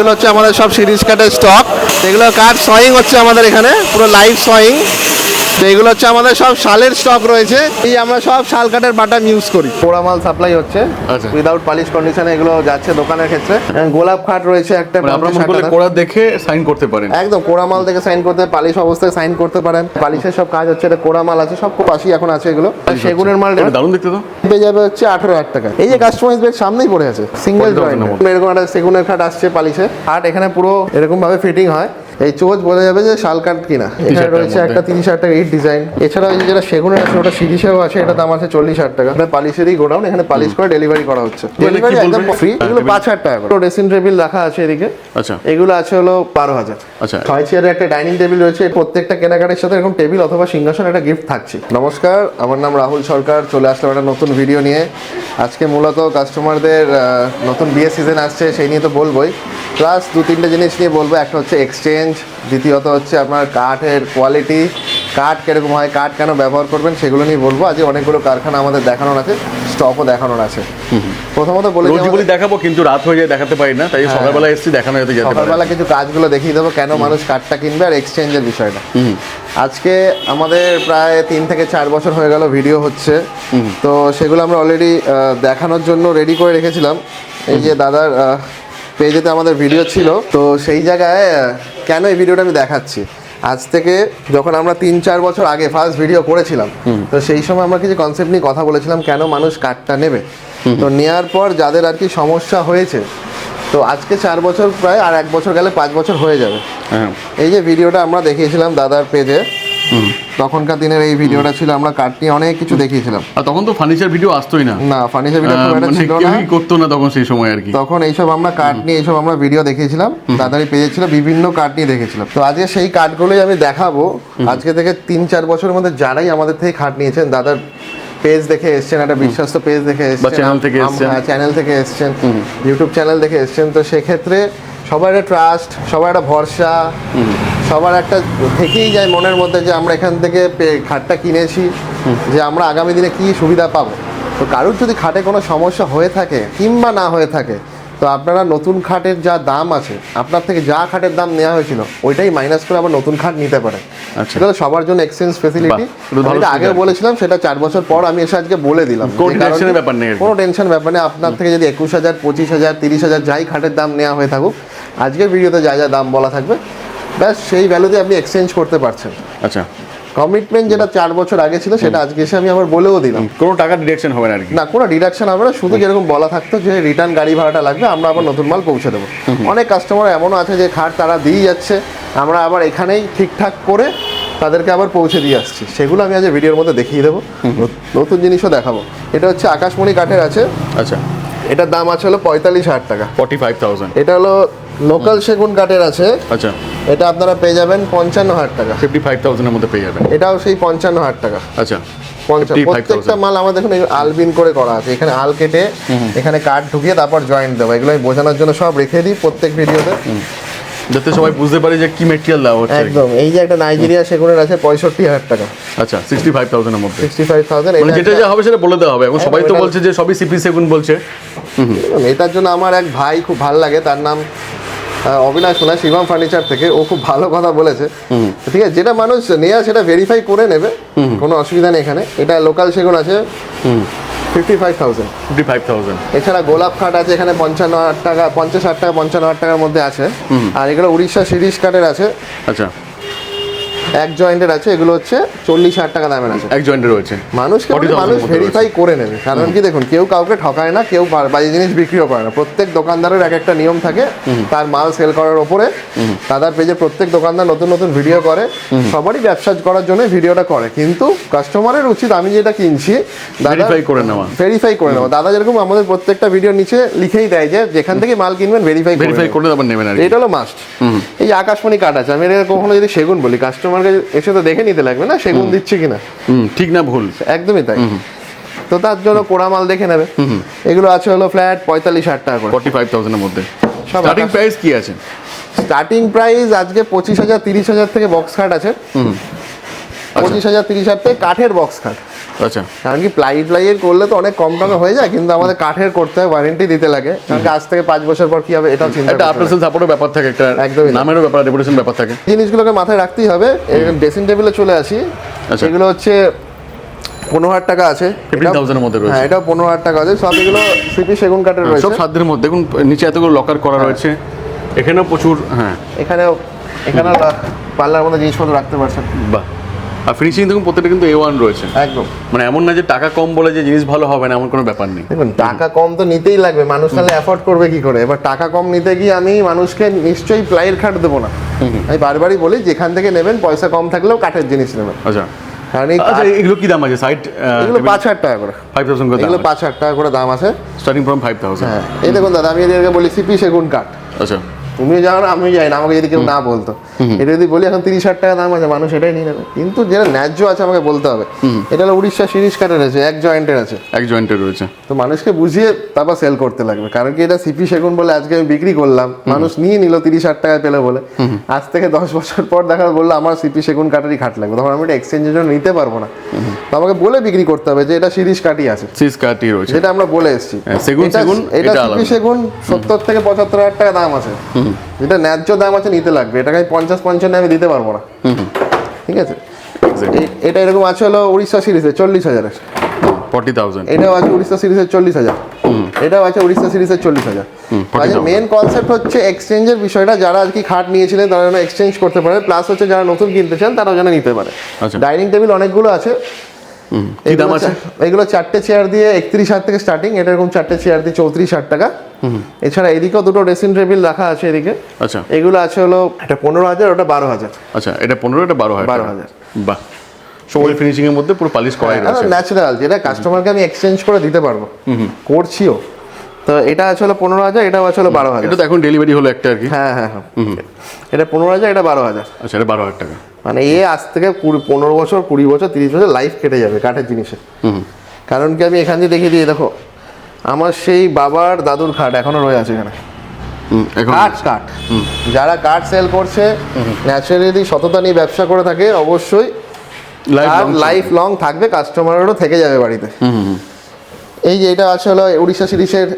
এগুলো হচ্ছে আমাদের সব সিরিজ কাটের স্টক এগুলো কাঠ সয়িং হচ্ছে আমাদের এখানে, পুরো লাইভ সয়িং তো এগুলো হচ্ছে আমাদের সব শালের স্টক রয়েছে। এই আমরা সব শাল কাঠের বাটাম ইউজ করি। পোড়া মাল সাপ্লাই হচ্ছে। উইদাউট পালিশ কন্ডিশনে এগুলো যাচ্ছে দোকানের ক্ষেত্রে। গোলাপ খাট রয়েছে একটা মানে আপনারা মনে 50 কোড়া দেখে সাইন করতে পারেন। একদম কোড়া মাল থেকে সাইন করতে পালিশ অবস্থায় সাইন করতে পারেন। পালিশের সব কাজ হচ্ছে এটা কোড়া মাল আছে সব পাশই এখন আছে এগুলো। সেগুনের মাল দারুণ দেখতে তো। পেয়ে যাবে হচ্ছে আঠারো হাজার টাকা। এই যে কাস্টমাইজ বেড সামনেই পড়ে আছে সিঙ্গেল 40,000 জয়েন্ট এরকম একটা সেগুনের খাট আসছে পালিশে। খাট এখানে পুরো এরকম ভাবে ফিটিং হয়। এই চোচ বোঝা যাবে যে শাল কাঠ কিনা। এখানে রয়েছে একটা তিরিশ হাজার টাকা ইট ডিজাইন এছাড়াও এই যেটা সেগুনের আছে ওটা সিরিজেও আছে এটা দাম আছে চল্লিশ হাজার টাকা। এটা পালিশেরই গোডাউন এখানে পালিশ করে ডেলিভারি করা হচ্ছে। ডেলিভারি একদম ফ্রি এগুলো হ্যাঁ, পাঁচ হাজার টাকা করে। ড্রেসিং টেবিল রাখা আছে এদিকে। আচ্ছা। এগুলো আছে হলো বারো হাজার। আচ্ছা। ছয় চেয়ারের একটা ডাইনিং টেবিল রয়েছে। প্রত্যেকটা কেনাকাটার সাথে এরকম টেবিল অথবা সিংহাসন একটা গিফট থাকছে। নমস্কার আমার নাম রাহুল সরকার। চলে আসলাম একটা নতুন ভিডিও নিয়ে। আজকে মূলত কাস্টমারদের নতুন বিয়ে সিজন আসছে সেই নিয়ে তো বলবোই। প্লাস দু তিনটে জিনিস নিয়ে বলব। একটা হচ্ছে এক্সচেঞ্জ দ্বিতীয়ত হচ্ছে আপনার কাঠের কোয়ালিটি কাঠ কীরকম হয় কাঠ কেন ব্যবহার করবেন সেগুলো নিয়ে বলব। আজকে অনেকগুলো কারখানা আমাদের দেখানোর আছে স্টকও দেখানোর আছে। প্রথমত বলে বলি দেখাবো কিন্তু রাত হয়ে যায় দেখাতে পারি না তাই সকালবেলা এসেছি দেখানো যেতে যেতে সকালবেলা কিছু কাজগুলো দেখিয়ে দেবো কেন মানুষ কাঠটা কিনবে আর এক্সচেঞ্জের বিষয়টা। আজকে আমাদের প্রায় তিন থেকে চার বছর হয়ে গেল ভিডিও হচ্ছে। তো সেগুলো আমরা অলরেডি দেখানোর জন্য রেডি করে রেখেছিলাম। এই যে দাদার পেজেতে আমাদের ভিডিও ছিল তো সেই জায়গায় কেন এই ভিডিওটা আমি দেখাচ্ছি? আজ থেকে যখন আমরা তিন চার বছর আগে ফার্স্ট ভিডিও করেছিলাম তো সেই সময় আমরা কিছু কনসেপ্ট নিয়ে কথা বলেছিলাম কেন মানুষ কার্ডটা নেবে? তো নেওয়ার পর যাদের আর কি সমস্যা হয়েছে তো আজকে চার বছর প্রায় আর এক বছর গেলে পাঁচ বছর হয়ে যাবে। হ্যাঁ। এই যে ভিডিওটা আমরা দেখিয়েছিলাম দাদার পেজে তখনকার দিনের এই ভিডিওটা ছিল আমরা কাঠ নিয়ে অনেক কিছু দেখিয়েছিলাম। আর তখন তো ফার্নিচার ভিডিও আসতোই না। না ফার্নিচার ভিডিও মানে ছিল না। করতো না তখন সেই সময় আর কি। তখন এইসব আমরা কাঠ নিয়ে এইসব আমরা ভিডিও দেখিয়েছিলাম দাদারই পেয়েছিল বিভিন্ন কাঠ নিয়ে দেখেছিলাম তো আজকে সেই কাঠগুলোই আমি দেখাবো। আজকে থেকে তিন চার বছরের মধ্যে যারাই আমাদের থেকে খাট নিয়েছেন দাদার পেজ দেখে এসছেন একটা বিশ্বস্ত পেজ দেখে এসছেন। channel থেকে এসছেন। চ্যানেল থেকে এসছেন। ইউটিউব চ্যানেল দেখে এসছেন। তো সেক্ষেত্রে সবার একটা ট্রাস্ট সবার একটা ভরসা সবার একটা থেকেই যায় মনের মধ্যে যে আমরা এখান থেকে খাটটা কিনেছি যে আমরা আগামী দিনে কি সুবিধা পাবো। তো কারোর যদি খাটে কোনো সমস্যা হয়ে থাকে কিংবা না হয়ে থাকে তো আপনারা নতুন খাটের যা দাম আছে আপনার থেকে যা খাটের দাম নেওয়া হয়েছিল ওইটাই মাইনাস করে আবার নতুন খাট নিতে পারে আচ্ছা। সেটা সবার জন্য এক্সচেঞ্জ ফেসিলিটি সুবিধা। বলেছিলাম সেটা চার বছর পর আমি এসে আজকে বলে দিলাম। কোনো টেনশন ব্যাপার নেই আপনার থেকে যদি একুশ হাজার পঁচিশ হাজার তিরিশ হাজার যাই খাটের দাম নেওয়া হয়ে থাকুক আজকের ভিডিওতে যা যা দাম বলা থাকবে ব্যাস সেই ভ্যালুতে আপনি এক্সচেঞ্জ করতে পারছেন। আচ্ছা। কমিটমেন্ট যেটা চার বছর আগে ছিল সেটা আজকে এসে আমি আবার বলেও দিলাম। কোনো টাকা ডিডাকশন হবে না আর কি। না কোনো ডিডাকশন হবে না শুধু যেরকম বলা থাকতো যে রিটার্ন গাড়ি ভাড়াটা লাগবে আমরা আবার নতুন মাল পৌঁছে দেবো। অনেক কাস্টমার এমনও আছে যে খাট তারা দিয়ে যাচ্ছে আমরা আবার এখানেই ঠিকঠাক করে তাদেরকে আবার পৌঁছে দিয়ে আসছি। সেগুলো আমি আজ ভিডিওর মধ্যে দেখিয়ে দেবো। নতুন জিনিসও দেখাবো। এটা হচ্ছে আকাশমণি কাঠের আছে। আচ্ছা। এটার দাম আছে হলো পঁয়তাল্লিশ হাজার টাকা। ফর্টি ফাইভ থাউজেন্ড এটা হলো লোকাল সেগুন কাঠের আছে। আচ্ছা। এটা আপনারা পেয়ে যাবেন পঞ্চান্ন হাজার টাকা। ফিফটি ফাইভ থাউজেন্ডের মধ্যে পেয়ে যাবেন। এটাও সেই পঞ্চান্ন হাজার টাকা। আচ্ছা। 55,000 প্রত্যেকটা মাল আমাদের এখানে আলবিন করে করা আছে। এখানে আল কেটে এখানে কাঠ ঢুকিয়ে তারপর জয়েন্ট দেবো। এগুলো আমি বোঝানোর জন্য সব রেখে দিই প্রত্যেক ভিডিওতে। যাতে সবাই বুঝতে পারে যে কি মেটেরিয়াল দেওয়া হচ্ছে। একদম। এই যে একটা নাইজেরিয়া সেগুনের আছে পঁয়ষট্টি হাজার টাকা। আচ্ছা সিক্সটি ফাইভ থাউজেন্ডের মধ্যে। সিক্সটি ফাইভ থাউজেন্ড মানে যেটা যা হবে সেটা বলে দেওয়া হবে। এখন সবাই তো বলছে যে সবই সিপি সেগুন বলছে। এটার জন্য আমার এক ভাই খুব ভালো লাগে। তার নাম অবিনাশ শোনা শিবম ফার্নিচার থেকে ও খুব ভালো কথা বলেছে। ঠিক আছে যেটা মানুষ নেয়া সেটা ভেরিফাই করে নেবে কোনো অসুবিধা নেই এখানে। এটা লোকাল সেগুন আছে fifty five thousand fifty five thousand এছাড়া গোলাপ খাট আছে এখানে পঞ্চান্ন হাজার টাকা পঞ্চাশ হাজার টাকা পঞ্চান্ন হাজার টাকার মধ্যে আছে। আর এগুলো উড়িষ্যা সিরিজ কাঠের আছে। আচ্ছা। এক জয়েন্টের আছে এগুলো হচ্ছে চল্লিশ হাজার টাকা দামের আছে। এক জয়েন্টে রয়েছে। 40,000 মানুষ ভেরিফাই করে নেবে। কারণ কি দেখুন কেউ কাউকে ঠকায় না কেউ বাজে জিনিস বিক্রিও করে না। প্রত্যেক দোকানদারের এক একটা নিয়ম থাকে। তার মাল সেল করার ওপরে দাদার পেজে প্রত্যেক দোকানদার নতুন নতুন ভিডিও করে। সবারই ব্যবসা করার জন্য ভিডিওটা করে। কিন্তু কাস্টমারের উচিত আমি যেটা কিনছি Verify করে নেওয়া। ভেরিফাই করে নেওয়া। দাদা যেরকম আমাদের প্রত্যেকটা ভিডিও নিচে লিখেই দেয় যে যেখান থেকে মাল কিনবেন ভেরিফাই ভেরিফাই করে তারপর নেবেন এটা হলো মাস্ট এই আকাশমণি কাঠ আছে আমি এটা কখনো যদি সেগুন বলি কাস্টমারকে এসে তো দেখে নিতে লাগবে না সেগুন দিচ্ছে কিনা? ঠিক না ভুল। একদমই তাই। তো তার জন্য কোড়া মাল দেখে নেবে। এগুলো আছে হলো ফ্ল্যাট পঁয়তাল্লিশ হাজার টাকা করে। ফর্টি ফাইভ থাউজেন্ডের মধ্যে। স্টার্টিং প্রাইস কি আছে? স্টার্টিং প্রাইস আজকে পঁচিশ হাজার তিরিশ হাজার থেকে বক্স খাট আছে। পঁচিশ হাজার তিরিশ হাজার থেকে কাঠের বক্স খাট আচ্ছা। কারণ কি প্লাই প্লাইয়ের করলে তো অনেক কম টাকা হয়ে যায় কিন্তু আমাদের কাঠের করতে হয় ওয়ারেন্টি দিতে লাগে। কারণ আজ থেকে পাঁচ বছর পর কি হবে এটাও চিন্তা একটা হবে। সাপোর্টের ব্যাপার থাকে একটা একদমই। নামেরও ব্যাপার রেপুটেশন ব্যাপার থাকে। জিনিসগুলোকে মাথায় রাখতেই হবে। ড্রেসিং টেবিলে চলে আসি। আচ্ছা। এগুলো হচ্ছে পনেরো হাজার টাকা আছে। ফিফটিন থাউজেন্ডের মধ্যে রয়েছে। হ্যাঁ এটা পনেরো হাজার টাকা আছে। সব এগুলো সিপি সেগুন কাঠের রয়েছে সব সাধ্যের মধ্যে। দেখুন নিচে এতগুলো লকার করা রয়েছে। এখানেও প্রচুর হ্যাঁ। এখানেও এখানেও পার্লার মধ্যে জিনিসপত্র রাখতে পারছেন। বাহ। আর ফিনিশিং দেখুন প্রত্যেকটা কিন্তু এ ওয়ান রয়েছে। একদম। মানে এমন না যে টাকা কম বলে যে জিনিস ভালো হবে না এমন কোনো ব্যাপার নেই। দেখুন টাকা কম তো নিতেই লাগবে মানুষ তাহলে অ্যাফোর্ড করবে কি করে? এবার টাকা কম নিতে গিয়ে আমি মানুষকে নিশ্চয়ই প্লাইয়ের খাট দেবো না। আমি বারবারই বলি যেখান থেকে নেবেন পয়সা কম থাকলেও কাঠের জিনিস নেবেন। আচ্ছা। কারণ আচ্ছা এগুলো কি দাম আছে? সাইড এগুলো পাঁচ হাজার টাকা করে। ফাইভ থাউজেন্ড করে এগুলো পাঁচ হাজার টাকা করে দাম আছে। স্টার্টিং ফ্রম ফাইভ থাউজেন্ড হ্যাঁ। এই দেখুন দাদা আমি এদেরকে বলি সিপি সেগুন কাঠ। আচ্ছা। তুমিও জানো না আমিও জানি না আমাকে যদি কেউ না বলতো। এটা যদি বলি এখন তিরিশ হাজার টাকা দাম আছে মানুষ এটাই নিয়ে নেবে। কিন্তু যেটা ন্যায্য আছে আমাকে বলতে হবে। এটা হলো উড়িষ্যা সিরিজ কাঠের আছে এক জয়েন্টের আছে। এক জয়েন্টের রয়েছে। তো মানুষকে বুঝিয়ে তারপর সেল করতে লাগবে। কারণ কি এটা সিপি সেগুন বলে আজকে আমি বিক্রি করলাম মানুষ নিয়ে নিল তিরিশ হাজার টাকা পেলে বলে। আজ থেকে দশ বছর পর দেখা বলল আমার সিপি সেগুন কাটারই খাট লাগবে। তখন আমি এটা এক্সচেঞ্জের জন্য নিতে পারব না। তো আমাকে বলে বিক্রি করতে হবে যে এটা সিরিজ কাঠই আছে। সিরিজ কাটি রয়েছে। যেটা আমরা বলে এসেছি। হ্যাঁ, সেগুন, সেগুন, এটা এটা সিপি সেগুন সত্তর থেকে পঁচাত্তর হাজার টাকা দাম আছে। যেটা ন্যায্য দাম আছে নিতে লাগবে। এটাকে আমি পঞ্চাশ পঞ্চান্ন আমি দিতে পারব না। ঠিক আছে? এটা এরকম আছে হলো উড়িষ্যা সিরিজে চল্লিশ হাজারের ফর্টি থাউজেন্ড এটাও আছে উড়িষ্যা সিরিজের চল্লিশ হাজার। এটাও আছে উড়িষ্যা সিরিজের চল্লিশ হাজার। forty মেন কনসেপ্ট হচ্ছে এক্সচেঞ্জের বিষয়টা। যারা আর কি খাট নিয়েছিলেন তারা যেন এক্সচেঞ্জ করতে পারে। প্লাস হচ্ছে যারা নতুন কিনতে চান তারাও যেন নিতে পারে। আচ্ছা। ডাইনিং টেবিল অনেকগুলো আছে। কি দাম এগুলো আছে এগুলো চারটে চেয়ার দিয়ে একত্রিশ হাজার থেকে স্টার্টিং এটা এরকম চারটে চেয়ার দিয়ে চৌত্রিশ হাজার টাকা। এছাড়া এদিকেও দুটো ড্রেসিং টেবিল রাখা আছে এদিকে। আচ্ছা। এগুলো আছে হলো এটা পনেরো হাজার ওটা বারো হাজার। আচ্ছা এটা পনেরো এটা বারো হাজার বারো হাজার। বাহ। সবই ফিনিশিং এর মধ্যে পুরো পালিশ করাই রয়েছে। ন্যাচারাল যেটা কাস্টমারকে আমি এক্সচেঞ্জ করে দিতে পারব। করছিও। তো এটা আছে হলো পনেরো হাজার এটাও আছে হলো বারো হাজার। এটা তো এখন ডেলিভারি হলো একটা আর কি। হ্যাঁ হ্যাঁ হ্যাঁ। এটা পনেরো হাজার এটা বারো হাজার। আচ্ছা এটা বারো হাজার টাকা। মানে এ আজ থেকে কুড়ি পনেরো বছর কুড়ি বছর তিরিশ বছর লাইফ কেটে যাবে কাঠের জিনিসে। কারণ কি আমি এখান দিয়ে দেখিয়ে দিই দেখো আমার সেই বাবার দাদুর খাট এখনও রয়ে আছে এখানে। কাঠ কাঠ। যারা কাঠ সেল করছে ন্যাচারালি সততা নিয়ে ব্যবসা করে থাকে অবশ্যই লাইফ লাইফ লং থাকবে কাস্টমারেরও থেকে যাবে বাড়িতে। এই যে এটা আছে হলো উড়িষ্যা সিরিজের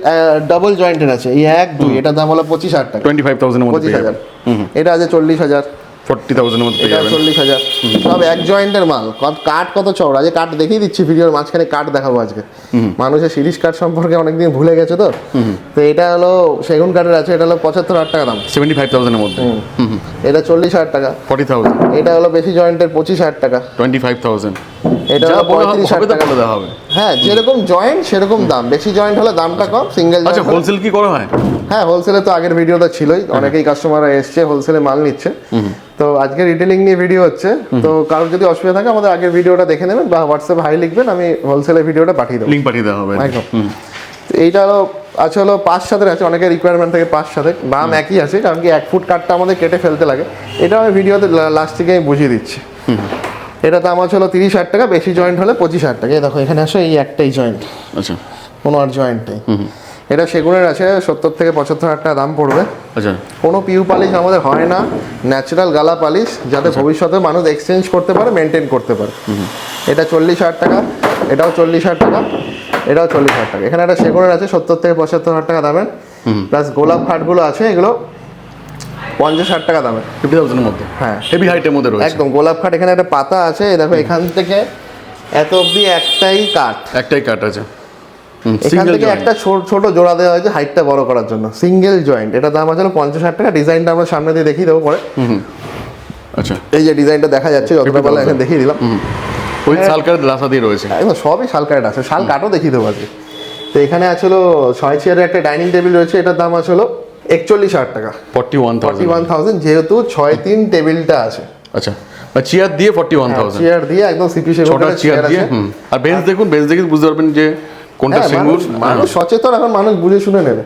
ডাবল জয়েন্টের আছে এই এক দুই এটার দাম হলো পঁচিশ হাজার টাকা। টোয়েন্টি ফাইভ থাউজেন্ডের মধ্যে পঁচিশ হাজার। এটা আছে চল্লিশ হাজার। ফোর্টি থাউজেন্ডের মধ্যে পেয়ে যাবেন। চল্লিশ হাজার। সব এক জয়েন্টের মাল। কাঠ কত চওড়া? যে কাঠ দেখিয়ে দিচ্ছি ভিডিওর মাঝখানে কাঠ দেখাবো আজকে। মানুষের সিরিজ কাঠ সম্পর্কে অনেকদিন ভুলে গেছে তো? তো এটা হলো সেগুন কাঠের আছে এটা হলো পঁচাত্তর হাজার টাকা দাম। সেভেন্টি ফাইভ থাউজেন্ডের মধ্যে। এটা চল্লিশ হাজার টাকা। Forty thousand. এটা হলো বেশি জয়েন্টের পঁচিশ হাজার টাকা। Twenty five thousand. এটা যা হলো পঁয়ত্রিশ হাজার টাকা। দেওয়া হবে। হ্যাঁ যেরকম জয়েন্ট সেরকম দাম। বেশি জয়েন্ট হলে দামটা কম সিঙ্গেল আচ্ছা হোলসেল কি করা হয়? হ্যাঁ হোলসেলে তো আগের ভিডিওটা ছিলই। অনেকেই কাস্টমাররা এসছে হোলসেলে মাল নিচ্ছে। তো আজকে রিটেলিং নিয়ে ভিডিও হচ্ছে। তো কারোর যদি অসুবিধা থাকে আমাদের আগের ভিডিওটা দেখে নেবেন বা হোয়াটসঅ্যাপে হাই লিখবেন আমি হোলসেলে ভিডিওটা পাঠিয়ে দেবো। লিঙ্ক পাঠিয়ে দেওয়া হবে একদম। এইটা হলো আছে হলো পাঁচ সাথে আছে অনেকের রিকোয়ারমেন্ট থাকে পাঁচ সাথে দাম একই আছে কারণ কি এক ফুট কাঠটা আমাদের কেটে ফেলতে লাগে। এটা আমি ভিডিওতে লাস্ট থেকে আমি বুঝিয়ে দিচ্ছি। এটা দাম আছে হলো তিরিশ হাজার টাকা বেশি জয়েন্ট হলে পঁচিশ হাজার টাকা। এই দেখো এখানে আসে এই একটাই জয়েন্ট আচ্ছা। কোনো আর জয়েন্ট নেই। এটা সেগুনের আছে সত্তর থেকে পঁচাত্তর হাজার টাকা দাম পড়বে। আচ্ছা। কোনো পিউ পালিশ আমাদের হয় না ন্যাচারাল গালা পালিশ যাতে ভবিষ্যতে মানুষ এক্সচেঞ্জ করতে পারে মেনটেন করতে পারে। এটা চল্লিশ হাজার টাকা এটাও চল্লিশ হাজার টাকা এটাও চল্লিশ হাজার টাকা। এখানে একটা সেগুনের আছে সত্তর থেকে পঁচাত্তর হাজার টাকা দামের। প্লাস গোলাপ খাটগুলো আছে এগুলো পঞ্চাশ হাজার টাকা দামের। ফিফটি থাউজেন্ডের মধ্যে? হ্যাঁ। হেভি হাইটের মধ্যে রয়েছে। একদম গোলাপ খাট এখানে একটা পাতা আছে দেখো এখান থেকে এত অবধি একটাই কাঠ। একটাই কাট আছে। এখান থেকে একটা ছোট জোড়া দেওয়া হয়েছে হাইটটা বড় করার জন্য। সিঙ্গেল জয়েন্ট এটা দাম আছে পঞ্চাশ হাজার টাকা। ডিজাইনটা আমরা সামনে দিয়ে দেখিয়ে দেবো পরে। আচ্ছা। এই যে ডিজাইনটা দেখা যাচ্ছে যতটা বেলা এখানে দেখিয়ে দিলাম। ওই সালকার রাসা দিয়ে রয়েছে। একদম সবই শাল কাঠ আছে শাল কাঠও দেখিয়ে দেবো আজকে। তো এখানে আছে হলো ছয় চেয়ারের একটা ডাইনিং টেবিল রয়েছে। এটার দাম আছে হলো একচল্লিশ হাজার টাকা। Forty one forty one thousand যেহেতু ছয় তিন টেবিলটা আছে। আচ্ছা। চেয়ার দিয়ে ফর্টি ওয়ান থাউজেন্ড চেয়ার দিয়ে একদম সিপি ছোট চেয়ার দিয়ে আর বেঞ্চ দেখুন বেঞ্চ দেখে বুঝতে পারবেন যে কোনটা হ্যাঁ, সিঙ্গুর মানুষ- মানুষ সচেতন এখন মানুষ বুঝে শুনে নেবে।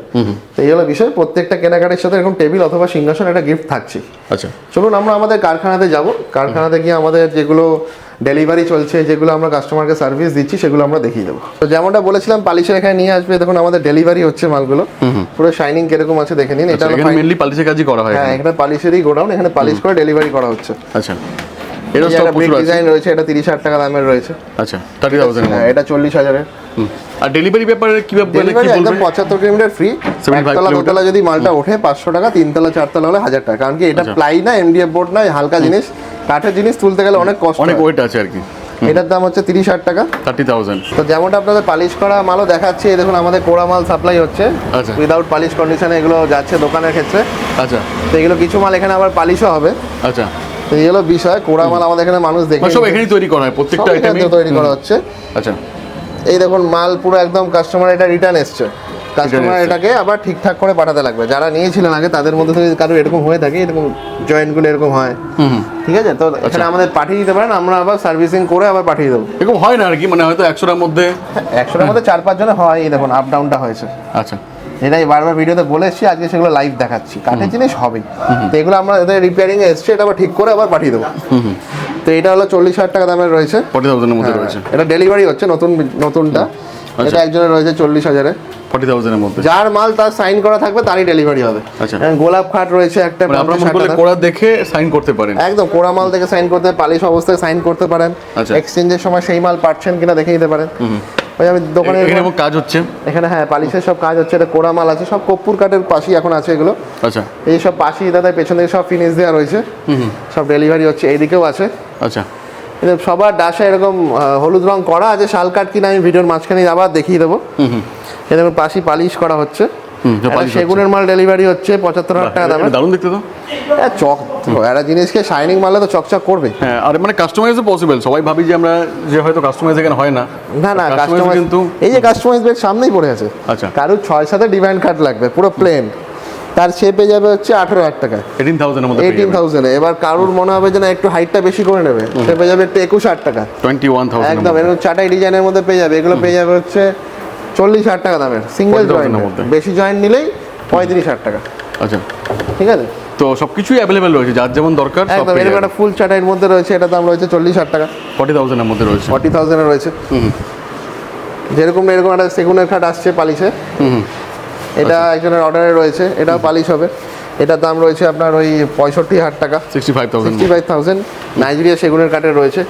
তো এই হলো বিষয় প্রত্যেকটা কেনাকাটির সাথে এরকম টেবিল অথবা সিংহাসন একটা গিফট থাকছে। আচ্ছা। চলুন আমরা আমাদের কারখানাতে যাব। কারখানাতে গিয়ে আমাদের যেগুলো ডেলিভারি চলছে যেগুলো আমরা কাস্টমারকে সার্ভিস দিচ্ছি সেগুলো আমরা দেখিয়ে দেবো। তো যেমনটা বলেছিলাম পালিশের এখানে নিয়ে আসবে। দেখুন আমাদের ডেলিভারি হচ্ছে মালগুলো। পুরো শাইনিং কীরকম আছে দেখে নিন। এটা মেনলি পালিশের কাজই করা হয় হ্যাঁ। এখানে। পালিশেরই গোডাউন এখানে পালিশ করে ডেলিভারি করা হচ্ছে। আচ্ছা। এরও স্টক আছে। ডিজাইন রয়েছে এটা তিরিশ হাজার টাকা দামের রয়েছে। আচ্ছা থার্টি থাউজেন্ড হ্যাঁ এটা চল্লিশ হাজারের। আর ডেলিভারি ব্যাপারে কি ব্যাপারে কি বলবেন? পঁচাত্তর কিলোমিটার ফ্রি 75 একতলা দোতলা যদি মালটা ওঠে পাঁচশো টাকা তিনতলা চারতলা হলে হাজার টাকা। কারণ কি এটা আচ্ছা। প্লাই না এমডিএফ বোর্ড না হালকা জিনিস। কাঠের জিনিস তুলতে গেলে অনেক কষ্ট অনেক ওয়েট আছে আর কি। এটার দাম হচ্ছে তিরিশ হাজার টাকা। থার্টি থাউজেন্ড তো যেমনটা আপনাদের পালিশ করা মালও দেখাচ্ছি এই দেখুন আমাদের কোড়া মাল সাপ্লাই হচ্ছে। আচ্ছা। উইদাউট পালিশ কন্ডিশনে এগুলো যাচ্ছে দোকানের ক্ষেত্রে। আচ্ছা। তো এগুলো কিছু মাল এখানে আবার পালিশও হবে। আচ্ছা। তো এইগুলো বিষয় কোড়া মাল আমাদের এখানে মানুষ দেখে মানে সব এখানেই তৈরি করা হয় প্রত্যেকটা আইটেমই তৈরি করা হচ্ছে। আচ্ছা। এই দেখুন মাল পুরো একদম কাস্টমার এটা রিটার্ন এসছে। কাস্টমার। এটাকে আবার ঠিকঠাক করে পাঠাতে লাগবে। যারা নিয়েছিলেন আগে তাদের মধ্যে থেকে কারও এরকম হয়ে থাকে এরকম জয়েন্টগুলো এরকম হয়। ঠিক আছে? তো এখানে আমাদের পাঠিয়ে দিতে পারেন আমরা আবার সার্ভিসিং করে আবার পাঠিয়ে দেবো। এরকম হয় না আর কি? মানে হয়তো একশোটার মধ্যে? একশোটার মধ্যে চার পাঁচ জনে হয় এই দেখুন আপ ডাউনটা হয়েছে। আচ্ছা। এটাই বারবার ভিডিওতে বলে এসেছি আজকে সেগুলো লাইভ দেখাচ্ছি। কাঠের জিনিস হবেই। তো এগুলো আমরা এদের রিপেয়ারিং এসছে এটা আবার ঠিক করে আবার পাঠিয়ে দেবো। তো এটা হলো চল্লিশ হাজার টাকা দামের রয়েছে। ফর্টি থাউজেন্ডের মধ্যে হ্যাঁ, রয়েছে। এটা ডেলিভারি হচ্ছে নতুন নতুনটা। এটা একজনের রয়েছে চল্লিশ হাজারে। ফর্টি থাউজেন্ডের মধ্যে। যার মাল তার সাইন করা থাকবে তারই ডেলিভারি হবে। আচ্ছা। গোলাপ খাট রয়েছে একটা মানে আপনার 50 করলে টাকা। কোড়া দেখে সাইন করতে পারেন। একদম কোড়া মাল থেকে সাইন করতে পালিশ অবস্থায় সাইন করতে পারেন। আচ্ছা। এক্সচেঞ্জের সময় সেই মাল পাচ্ছেন কিনা দেখে নিতে পারেন। ওই আমি দোকানে এখানে কাজ হচ্ছে? এখানে হ্যাঁ পালিশের সব কাজ হচ্ছে এটা কোড়ামাল আছে সব কপ্পুর কাঠের পাশেই এখন আছে এগুলো। আচ্ছা। এই সব পাশেই দাদা পেছন থেকে সব ফিনিশ দেওয়া রয়েছে। সব ডেলিভারি হচ্ছে এইদিকেও আছে। আচ্ছা। সবার ডাসা এরকম হলুদ রং করা আছে শাল কাঠ কিনা আমি ভিডিওর মাঝখানে আবার দেখিয়ে দেবো। এরকম পাশি পালিশ করা হচ্ছে। সেগুনের মাল ডেলিভারি হচ্ছে পঁচাত্তর হাজার টাকা দামের। দারুণ দেখতে তো। চক একটা জিনিসকে শাইনিং মারলে তো চকচক করবে। হ্যাঁ আর মানে কাস্টমাইজও পসিবল সবাই ভাবি যে আমরা যে হয়তো কাস্টমাইজ এখানে হয় না। না না কাস্টমার কিন্তু এই যে কাস্টমাইজ ব্যাগ সামনেই পড়ে আছে। আচ্ছা। কারোর ছয় সাথে ডিভাইন কাট লাগবে পুরো প্লেন তার সে পেয়ে যাবে হচ্ছে আঠেরো হাজার টাকা এইটিন থাউজেন্ডের মধ্যে এইটিন থাউজেন্ডে এবার কারোর মনে হবে যে না একটু হাইটটা বেশি করে নেবে। সে পেয়ে যাবে একটু একুশ হাজার টাকা। টোয়েন্টি ওয়ান থাউজেন্ড একদম এরকম চাটাই ডিজাইনের মধ্যে পেয়ে যাবে। এগুলো পেয়ে যাবে হচ্ছে চল্লিশ হাজার টাকা দামের সিঙ্গেল জয়েন্টের মধ্যে। বেশি জয়েন্ট নিলেই পঁয়ত্রিশ হাজার টাকা। আচ্ছা। ঠিক আছে? তো সব কিছুই অ্যাভেলেবেল রয়েছে যার যেমন দরকার একদম এরকম একটা ফুল চাটাইয়ের মধ্যে রয়েছে এটা দাম রয়েছে চল্লিশ হাজার টাকা। ফর্টি থাউজেন্ডের মধ্যে রয়েছে। ফর্টি থাউজেন্ডের রয়েছে। যেরকম এরকম একটা সেগুনের খাট আসছে পালিশে। এটা আচ্ছা। একজনের অর্ডারে রয়েছে এটাও পালিশ হবে। এটার দাম রয়েছে আপনার ওই পঁয়ষট্টি হাজার টাকা। Sixty five thousand sixty five thousand Nigeria সেগুনের কাঠের রয়েছে।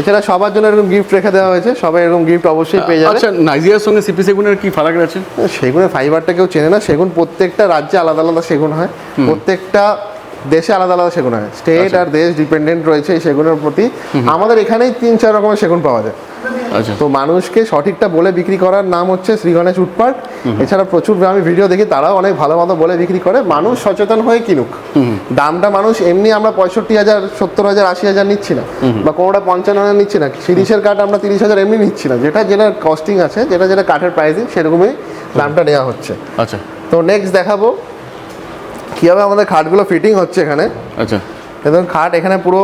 এছাড়া সবার জন্য এরকম গিফট রেখে দেওয়া হয়েছে। সবাই এরকম গিফট অবশ্যই পেয়ে যাবে। আচ্ছা নাইজিয়ার সঙ্গে সিপি সেগুনের কি ফারাক আছে? সেগুনের ফাইবারটা কেউ চেনে না। সেগুন প্রত্যেকটা রাজ্যে আলাদা আলাদা সেগুন হয়। প্রত্যেকটা দেশে আলাদা আলাদা সেগুন হয়। স্টেট আচ্ছা। আর দেশ ডিপেন্ডেন্ট রয়েছে এই সেগুনের প্রতি। আমাদের এখানেই তিন চার রকমের সেগুন পাওয়া যায়। তো মানুষকে সঠিকটা বলে বিক্রি করার নাম হচ্ছে শ্রী গণেশ উৎপাট এছাড়া প্রচুর আমি ভিডিও দেখি তারাও অনেক ভালো মতো বলে বিক্রি করে। মানুষ সচেতন হয়ে কিনুক। দামটা মানুষ এমনি আমরা পঁয়ষট্টি হাজার সত্তর হাজার আশি হাজার নিচ্ছি না। বা কোনোটা পঞ্চান্ন হাজার নিচ্ছি না। তিরিশের কাঠ আমরা তিরিশ হাজার এমনি নিচ্ছি না। যেটা যেটা কস্টিং আছে যেটা যেটা কাঠের প্রাইসিং সেরকমই দামটা নেওয়া হচ্ছে। আচ্ছা। তো নেক্সট দেখাবো কীভাবে আমাদের খাটগুলো ফিটিং হচ্ছে এখানে। আচ্ছা। এবং খাট এখানে পুরো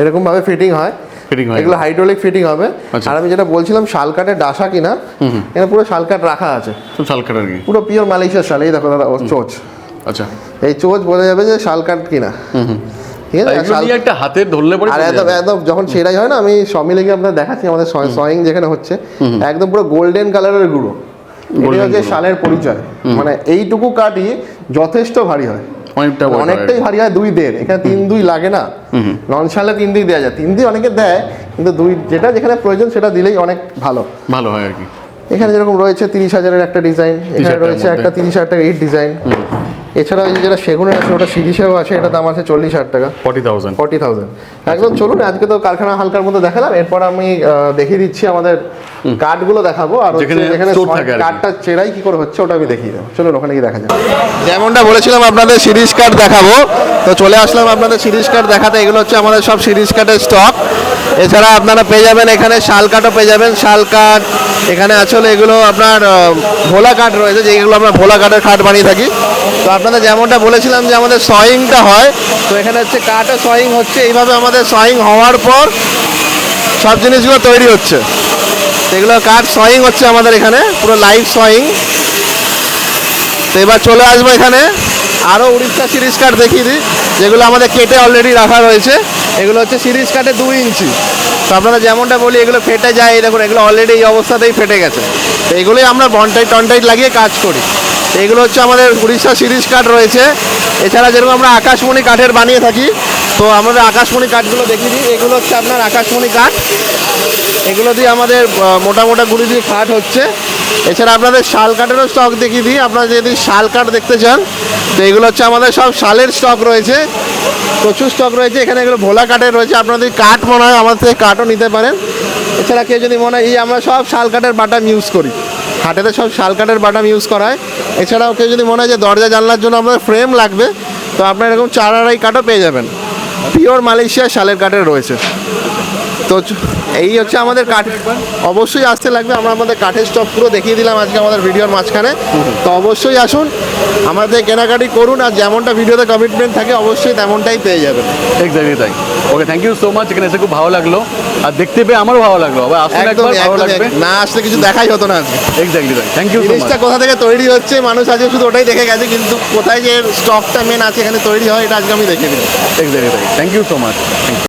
এরকমভাবে ফিটিং হয়। ফিটিং হয় এগুলো হাইড্রোলিক ফিটিং হবে। আচ্ছা। আর আমি যেটা বলছিলাম শাল কাঠের ডাসা কিনা এখানে পুরো শাল কাঠ রাখা আছে। সব শালকাট আর কি পুরো পিওর মালয়েশিয়ার শাল এই দেখো দাদা চোচ। আচ্ছা। এই চোচ বোঝা যাবে যে শাল কাঠ কিনা। শাল- একটা ধরলে পরে আর বোঝা একদম একদম যখন সেরাই হয় না আমি সমিলে গিয়ে আপনার দেখাচ্ছি আমাদের সয়িং যেখানে হচ্ছে। একদম পুরো গোল্ডেন কালারের গুঁড়ো। এটা হচ্ছে শালের পরিচয়। মানে এইটুকু কাঠই যথেষ্ট ভারী হয়। অনেকটা অনেকটাই ভারী হয় দুই দেড়। এখানে তিন দুই লাগে না। নন শালে তিন দুই দেওয়া যায়। তিন দুই অনেকে দেয় কিন্তু দুই যেটা যেখানে প্রয়োজন সেটা দিলেই অনেক ভালো। ভালো হয় আর কি। এখানে যেরকম রয়েছে তিরিশ হাজারের একটা ডিজাইন এখানে রয়েছে একটা তিরিশ হাজার টাকা এইট ডিজাইন এছাড়া ওই যেটা সেগুনের আছে ওটা সিরিজেও আছে এটা দাম আছে চল্লিশ হাজার টাকা। Forty thousand. Forty thousand. একদম চলুন আজকে তো কারখানা হালকার মধ্যে দেখালাম এরপর আমি দেখিয়ে দিচ্ছি আমাদের কাঠগুলো দেখাবো আর যেখানে। কাঠটা চেরাই কি করে হচ্ছে ওটা আমি দেখিয়ে দেবো। চলুন ওখানে গিয়ে দেখা যাবে যেমনটা বলেছিলাম আপনাদের সিরিজ কার্ড দেখাবো। তো চলে আসলাম আপনাদের সিরিজ কার্ড দেখাতে এগুলো হচ্ছে আমাদের সব সিরিজ কার্ডের স্টক এছাড়া আপনারা পেয়ে যাবেন এখানে শাল কাঠও পেয়ে যাবেন শাল কাঠ এখানে আসলে এগুলো আপনার ভোলা কাঠ রয়েছে, যেগুলো আমরা ভোলা কাঠের খাট বানিয়ে থাকি। তো আপনাদের যেমনটা বলেছিলাম যে আমাদের সয়িংটা হয়, তো এখানে হচ্ছে কাঠও সয়িং হচ্ছে, এইভাবে আমাদের সয়িং হওয়ার পর সব জিনিসগুলো তৈরি হচ্ছে। এগুলো কাঠ সয়িং হচ্ছে আমাদের এখানে, পুরো লাইভ সয়িং তো এবার চলে আসব এখানে। আরও উড়িষ্যা সিরিজ কাঠ দেখিয়ে দিই, যেগুলো আমাদের কেটে অলরেডি রাখা রয়েছে। এগুলো হচ্ছে সিরিজ কাঠে দুই ইঞ্চি। তো আপনারা যেমনটা বলি, এগুলো ফেটে যায়। দেখুন, এগুলো অলরেডি এই অবস্থাতেই ফেটে গেছে। তো এগুলোই আমরা বনটাইট টনটাইট লাগিয়ে কাজ করি। তো এগুলো হচ্ছে আমাদের উড়িষ্যা সিরিজ কাঠ রয়েছে। এছাড়া যেরকম আমরা আকাশমণি কাঠের বানিয়ে থাকি, তো আমাদের আকাশমণি কাঠগুলো দেখিয়ে দিই। এগুলো হচ্ছে আপনার আকাশমণি কাঠ। এগুলো দিয়ে আমাদের মোটা মোটা দিয়ে কাঠ হচ্ছে। এছাড়া আপনাদের শাল কাঠেরও স্টক দেখিয়ে দিই। আপনারা যদি শাল কাঠ দেখতে চান, তো এগুলো হচ্ছে আমাদের সব শালের স্টক রয়েছে। প্রচুর স্টক রয়েছে। এখানে এগুলো ভোলা কাঠের রয়েছে। আপনাদের কাঠ মনে হয়, আমাদের থেকে কাঠও নিতে পারেন। এছাড়া কেউ যদি মনে হয়, এই আমরা সব শাল কাঠের বাটাম ইউজ করি। হাটেতে সব শাল কাঠের বাটাম ইউজ করা হয়। এছাড়াও কেউ যদি মনে হয় যে দরজা জানলার জন্য আপনার ফ্রেম লাগবে, তো আপনার এরকম চার আড়াই কাঠও পেয়ে যাবেন। পিওর মালয়েশিয়া শালের কাঠের রয়েছে। তো এই হচ্ছে আমাদের কাঠ অবশ্যই আসতে লাগবে আমরা আমাদের কাঠের স্টক পুরো দেখিয়ে দিলাম আজকে আমাদের ভিডিওর মাঝখানে। তো অবশ্যই আসুন আমাদের কেনাকাটি করুন আর যেমনটা ভিডিওতে কমিটমেন্ট থাকে অবশ্যই তেমনটাই পেয়ে যাবেন। এক্স্যাক্টলি তাই। Okay thank you so much এখানে এসে খুব ভালো লাগল। আর দেখতে পেয়ে আমারও ভালো লাগল। আবার আসুন একবার ভালো লাগবে। না আসলে কিছু দেখাই হতো না আজকে। এক্স্যাক্টলি তাই। থ্যাংক ইউ জিনিসটা কোথা থেকে তৈরি হচ্ছে মানুষ আজকে শুধু ওটাই দেখে গেছে কিন্তু কোথায় যে স্টকটা মেন আছে এখানে তৈরি হয় এটা আজকে আমি দেখে দিলাম। এক্স্যাক্টলি তাই। Thank you so much